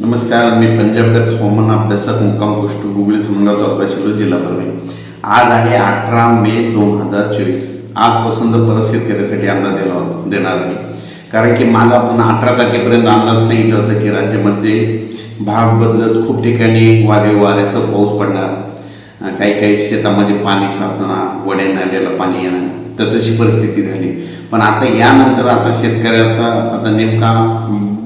नमस्कार मी पंजाबगत हवामान अभ्यासक मुक्काम गोष्ट गुगली खमगाव तालुका शिरूर जिल्हा परभणी. आज आहे अठरा मे दोन हजार चोवीस. आजपासून तर परत शेतकऱ्यासाठी अंदाज दिला देणार मी कारण की माग आपण अठरा तारखेपर्यंत अंदाज सांगितलं होतं की राज्यामध्ये भाग बदलत खूप ठिकाणी वारे वाऱ्याचा पाऊस पडणार. काही काही शेतामध्ये पाणी साचणार वड्या नाल्याला पाणी येणार तर तशी परिस्थिती झाली. पण आता यानंतर आता शेतकऱ्याचा आता नेमका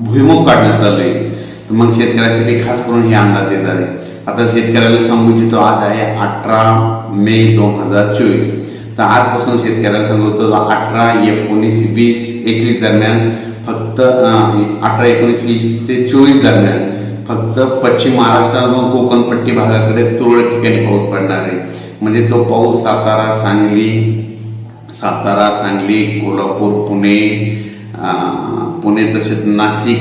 भुईमुख काढण्यात चालू आहे मग शेतकऱ्यासाठी खास करून हे अंदाज देत आहे आता शेतकऱ्याला सांगू इच्छितो आज आहे अठरा मे दोन हजार चोवीस. तर आजपासून शेतकऱ्याला सांगतो अठरा एकोणीस वीस एकवीस दरम्यान फक्त अठरा एकोणीस वीस ते चोवीस दरम्यान फक्त पश्चिम महाराष्ट्रातून कोकणपट्टी भागाकडे तुरळक ठिकाणी पाऊस पडणार आहे. म्हणजे तो पाऊस सातारा सांगली सातारा सांगली कोल्हापूर पुणे पुणे तसेच नाशिक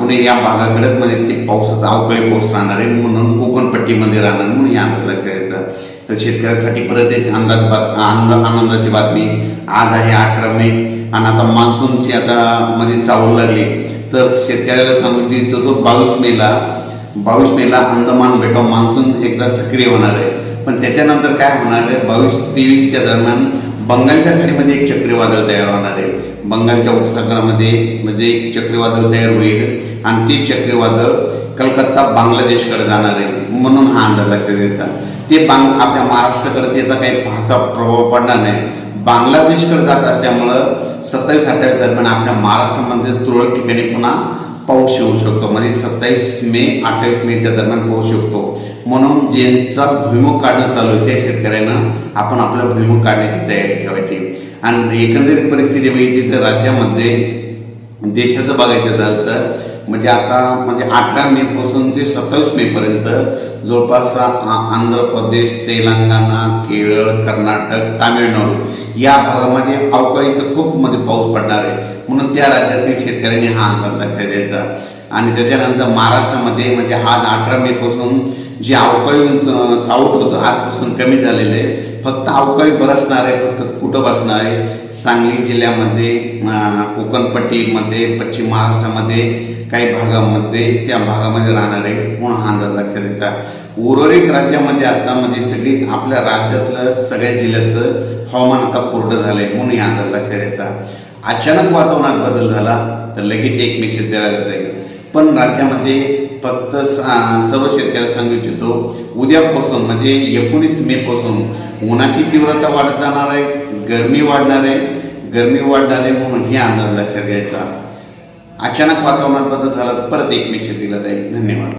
पुणे या भागाकडेच म्हणजे ते पावसाचा अवकाळी पाऊस राहणार आहे. म्हणून कोकणपट्टीमध्ये राहणार म्हणून या अंदाज लक्षात येतं तर शेतकऱ्यासाठी परत एक अंदाज बात- आनंद आनंदाची बातमी. आज आहे अठरा मे आणि आता मान्सूनची आता म्हणजे चावू लागली. तर शेतकऱ्याला सांगू तर तो बावीस मेला बावीस मेला अंदमान बेटाव मान्सून एकदा सक्रिय होणार आहे. पण त्याच्यानंतर काय होणार आहे? बावीस तेवीसच्या दरम्यान बंगालच्या खाडीमध्ये एक चक्रीवादळ तयार होणार आहे. बंगालच्या उपसागरामध्ये म्हणजे एक चक्रीवादळ तयार होईल आणि ते चक्रीवादळ कलकत्ता बांगलादेशकडे जाणार आहे म्हणून हा अंदाज लक्षात येतात ते बांग आपल्या महाराष्ट्राकडे त्याचा काही फारसा प्रभाव पडणार नाही. बांगलादेशकडे जात असल्यामुळं सत्तावीस अठ्ठावीस दरम्यान आपल्या महाराष्ट्रामध्ये तुरळक ठिकाणी पुन्हा पाऊस येऊ शकतो. म्हणजे सत्तावीस मे अठ्ठावीस मेच्या दरम्यान पाऊस शकतो म्हणून ज्यांचा भुईमुख काढणं चालू आहे त्या शेतकऱ्यांना आपण आपला भुईमुख काढण्याची तयारी ठेवायची. आणि एकंदरीत परिस्थिती म्हणजे बघितली तर राज्यामध्ये देशाचं बघायचं झालं तर म्हणजे आता म्हणजे अठरा मे पासून ते सत्तावीस मे पर्यंत जवळपास आंध्र प्रदेश तेलंगणा केरळ कर्नाटक तामिळनाडू या भागामध्ये अवकाळीचं खूप म्हणजे पाऊस पडणार आहे. म्हणून त्या राज्यातील शेतकऱ्यांनी हा अंदाज लक्षात द्यायचा आणि त्याच्यानंतर महाराष्ट्रामध्ये म्हणजे आज अठरा मे पासून जे अवकाळी साऊट होतं आजपासून कमी झालेलं आहे. फक्त अवकाळी बरसणार आहे फक्त कुठं बसणार आहे? सांगली जिल्ह्यामध्ये कोकणपट्टीमध्ये पश्चिम महाराष्ट्रामध्ये काही भागामध्ये त्या भागामध्ये राहणार आहे. म्हणून हा अंदाज लक्षात द्यायचा उर्वरित राज्यामध्ये आता म्हणजे सगळी आपल्या राज्यातलं सगळ्या जिल्ह्याचं हवामान आता कोरडं झालंय म्हणून हे अंदाज लक्षात द्यायचा अचानक वातावरणात बदल झाला तर लगेच एक मेसेज द्यायला जाईल पण राज्यामध्ये फक्त सर्व शेतकऱ्याला सांगू इच्छितो उद्यापासून म्हणजे एकोणीस मे पासून उन्हाची तीव्रता वाढत जाणार आहे गरमी वाढणार आहे. गरमी वाढणार आहे म्हणून हे अंदाज लक्षात घ्यायचा. अचानक वातावरणात बदल झाला तर परत एक मेसेज शेतीला जाईल. धन्यवाद.